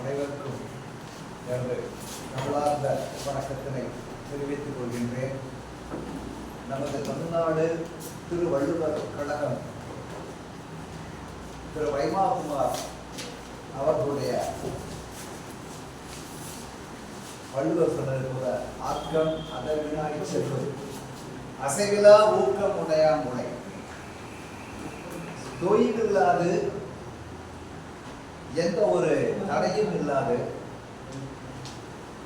அனைவருக்கும் எனது தமிழார்ந்த வணக்கத்தினை தெரிவித்துக் கொள்கின்றேன். நமது தமிழ்நாடு திருவள்ளுவர் கழகம் திரு வைமாகுமார் அவர்களுடைய வள்ளுவர் சொன்னது போல ஆக்கம் அதவினாய் செல்வது அசைவிலா ஊக்கம் உடையான் முனை தொய்வில்லாது எந்த ஒரு தடையும் இல்லாது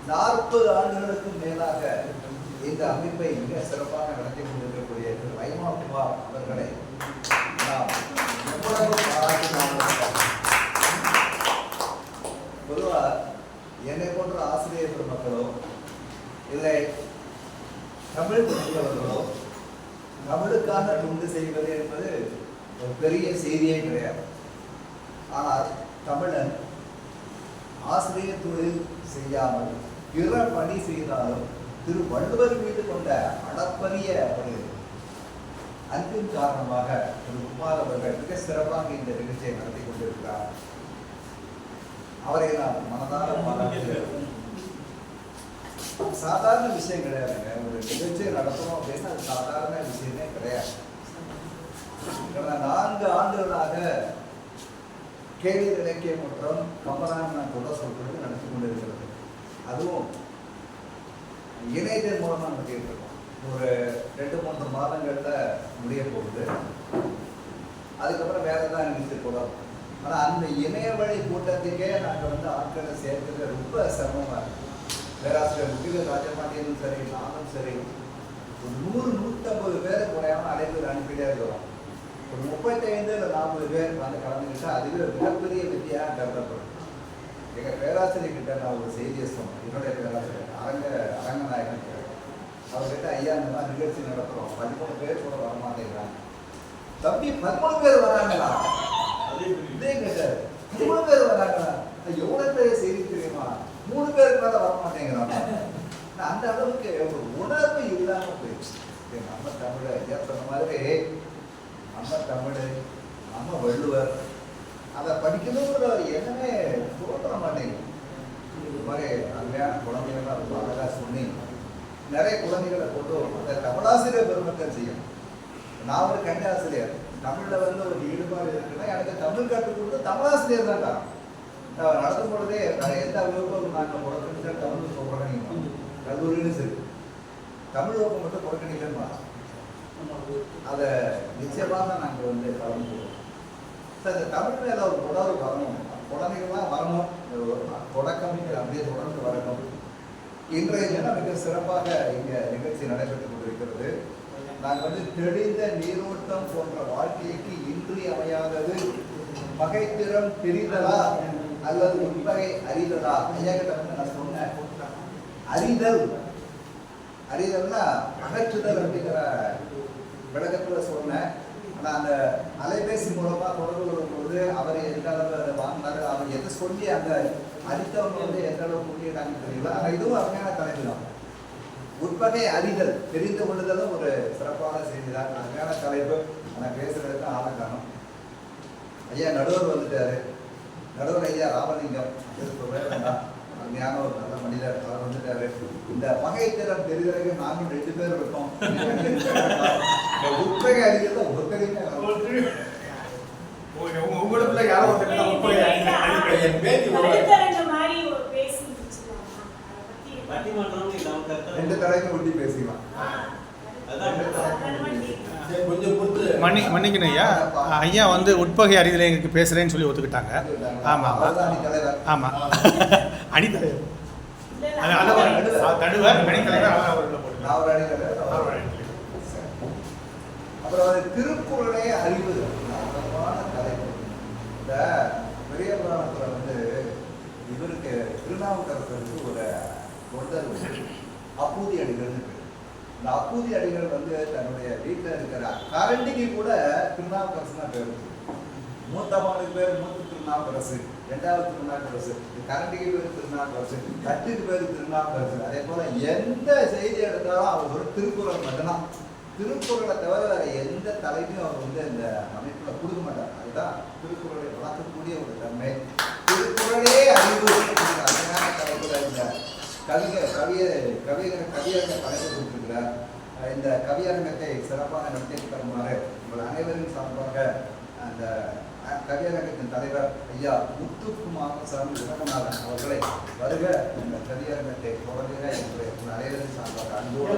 நாற்பது ஆண்டுகளுக்கும் மேலாக இந்த அமைப்பை மிக சிறப்பாக நடத்தி கொண்டிருக்கக்கூடிய திரு வைமா குமார் அவர்களை நாம் எவ்வளவு பாராட்டினாலும் பொதுவாக என்னை போன்ற ஆசிரியர் பெருமக்களோ இல்லை தமிழ் தெரிந்தவர்களோ தமிழுக்காக தொண்டு செய்வது என்பது ஒரு பெரிய செய்தியே கிடையாது. ஆனால் தமிழன் ஆசிரியர் தொழில் செய்யாமல் பிற பணி செய்தாலும் திரு வள்ளுவர் மீது கொண்ட அளப்பரிய ஒரு அன்பின் காரணமாக திரு குமார் அவர்கள் மிக சிறப்பாக இந்த நிகழ்ச்சியை நடத்தி கொண்டிருக்கிறார். அவரை நான் மனதார சாதாரண விஷயம் கிடையாதுங்க ஒரு நிகழ்ச்சியை நடத்தணும் அப்படின்னா அது சாதாரண விஷயமே கிடையாது. நான்கு ஆண்டுகளாக கேள்வி இலக்கிய மற்றும் கம்பராயணன் கூட சொல்றது நடத்தி கொண்டிருக்கிறது. அதுவும் இணையதன் மூலமாக நடத்திட்டு இருக்கோம் ஒரு ரெண்டு மூன்று மாதங்கள்ல முடிய போகுது. அதுக்கப்புறம் வேலை தான் நிகழ்ச்சி போடும் ஆனா அந்த இணைய வழி கூட்டத்துக்கே நாங்க வந்து ஆட்களை சேர்க்கிறது ரொம்ப சிரமமா இருக்கும் பேராசிரியர் முகில ராஜபாண்டியனும் சரி நானும் சரி ஒரு நூறு நூற்றம்பது பேரை குறையாம அழைப்பு அனுப்பிட்டே இருக்கிறோம். ஒரு முப்பத்தைந்து இல்லை நாற்பது பேர் வந்து கலந்துக்கிட்டா அதுவே ஒரு மிகப்பெரிய வித்தியாக கருதப்படும். எங்க பேராசிரியர் கிட்ட நான் ஒரு செய்தியை சொன்னேன். என்னுடைய பேராசிரியர் அரங்க அரங்கநாயகன் பேர். அவர்கிட்ட ஐயா இந்த மாதிரி நிகழ்ச்சி நடத்துறோம். பதிமூணு பேர் கூட வர மாட்டேங்கிறாங்க. தம்பி பதிமூணு பேர் வராங்களா? இதே கேட்டாரு. பதிமூணு பேர் வராங்களா? அது எவ்வளவு பெரிய செய்தி தெரியுமா? மூணு பேருக்கு மேல வர மாட்டேங்கிறாங்க நான் அந்த அளவுக்கு ஒரு உணர்வு இல்லாம போயிடுச்சு. நம்ம தமிழ சொன்ன மாதிரி நம்ம தமிழ் நம்ம வள்ளுவர் அதை படிக்கணுங்கிற எண்ணமே தோன்ற மாட்டேங்குது இது மாதிரி அருமையான குழந்தைகள்லாம் ரொம்ப அழகாக சொன்னீங்க. நிறைய குழந்தைகளை கொண்டு வரும். அந்த தமிழாசிரியர் பெருமக்கள் செய்யும். நான் ஒரு கன்னி ஆசிரியர் வந்து ஒரு ஈடுபாடு இருக்குன்னா எனக்கு தமிழ் கற்றுக் கொடுத்து தமிழாசிரியர் தான் தான் நான் நடத்தும் பொழுதே நான் எந்த வகுப்பும் நாங்கள் புறக்கணிச்சா தமிழ் புறக்கணிக்கணும் கல்லூரியிலும் சரி. தமிழ் வகுப்பு மட்டும் புறக்கணிக்கணுமா? அதை நிச்சயமாக நாங்கள் வந்து கலந்து சார் இந்த தமிழ் மேல ஒரு உணர்வு வரணும். குழந்தைகள்லாம் வரணும். தொடக்கம்ங்கிற அப்படியே தொடர்ந்து வரணும். இன்றைய தினம் மிக சிறப்பாக இங்கே நிகழ்ச்சி நடைபெற்றுக் கொண்டிருக்கிறது. நாங்கள் வந்து தெளிந்த நீரோட்டம் போன்ற வாழ்க்கைக்கு இன்றியமையாதது பகைத்திறம் பிரிதலா அல்லது உண்பகை அறிதலா? ஐயா கிட்ட வந்து நான் சொன்னேன். அறிதல். அறிதல்னா அகற்றுதல் அப்படிங்கிற விளக்கத்தில் சொன்னேன். ஆனால் அந்த அலைபேசி மூலமாக தொடர்பு கொள்ளும்போது அவர் எந்த அளவு அதை வாங்கினாரு அவர் எதை சொல்லி அந்த அடித்தவங்க வந்து எந்த அளவு புரியிறாங்கன்னு தெரியல. ஆனால் இதுவும் அருமையான தலைப்பு தான். உட்பகை அறிதல் தெரிந்து கொள்ளுதலும் ஒரு சிறப்பான செய்தி தான். அருமையான தலைப்பு. ஆனால் பேசுறதுக்கு ஆளை காணும். ஐயா நடுவர் வந்துட்டாரு. நடுவர் ஐயா ராமலிங்கம். அது சொல்லவே வேண்டாம் அருமையான ஒரு நல்ல மனிதர். அவர் வந்துட்டாரு. இந்த பகை திறம் தெரிதலுக்கு நாங்கள் ரெண்டு பேர் இருக்கோம். உட்பகை அறிதல் ஒருத்தரையுமே உங்களுக்குள்ள யாரோ ஒருத்தர் தான் முப்பது என் பேத்தி ரெண்டு தலைக்கு ஒட்டி பேசிக்கலாம். மன்னி மன்னிக்கணும் ஐயா. ஐயா வந்து உட்பகை அறிதலை எங்களுக்கு பேசுகிறேன்னு சொல்லி ஒத்துக்கிட்டாங்க. ஆமாம் ஆமாம் அணித்தலைவர் நடுவர் அணித்தலைவர் அவர் அவர் உள்ள போட்டுருக்காங்க. நான் ஒரு அணி தலைவர் அவர் அவர் ஒரு ஒரு அணி அணித்தலைவர். சரி. அப்புறம் அது திருக்குறளே அறிவு அற்புதமான தலைப்பு இந்த பெரிய புராணத்துல வந்து இவருக்கு திருநாவுக்கரசருக்கு ஒரு தொண்டர் அப்பூதி அடிகள்னு இந்த அப்பூதி அடிகள் வந்து தன்னுடைய வீட்டில் இருக்கிற கரண்டிக்கு கூட திருநாவுக்கரசு தான் பேர். மூத்த மகனுக்கு பேர் மூத்த திருநாவுக்கரசு ரெண்டாவது திருநாவுக்கரசு கரண்டிக்கு பேர் திருநாவுக்கரசு தட்டுக்கு பேர் திருநாவுக்கரசு. அதே போல எந்த செய்தி எடுத்தாலும் அவர் ஒரு திருக்குறள் மட்டும்தான். திருக்குறளை தவிர வேற எந்த தலைமையும் அவர் வந்து இந்த அமைப்புல கொடுக்க மாட்டார் அதுதான் திருக்குறளை வளர்க்கக்கூடிய ஒரு தன்மை. திருக்குறளே அறிவு. அழகான தலைப்புல இந்த கவிஞர் கவிய கவியர் கவியரங்க தலைப்பு கொடுத்திருக்கிறார். இந்த கவியரங்கத்தை சிறப்பாக நடத்தி தருமாறு உங்கள் அனைவரும் சார்பாக அந்த கவியரங்கத்தின் தலைவர் ஐயா முத்துக்குமார் சாமி விலகநாதன் அவர்களை வருக. இந்த கவியரங்கத்தை தொடர்கிற என்று உங்கள் அனைவரும் சார்பாக அன்போடு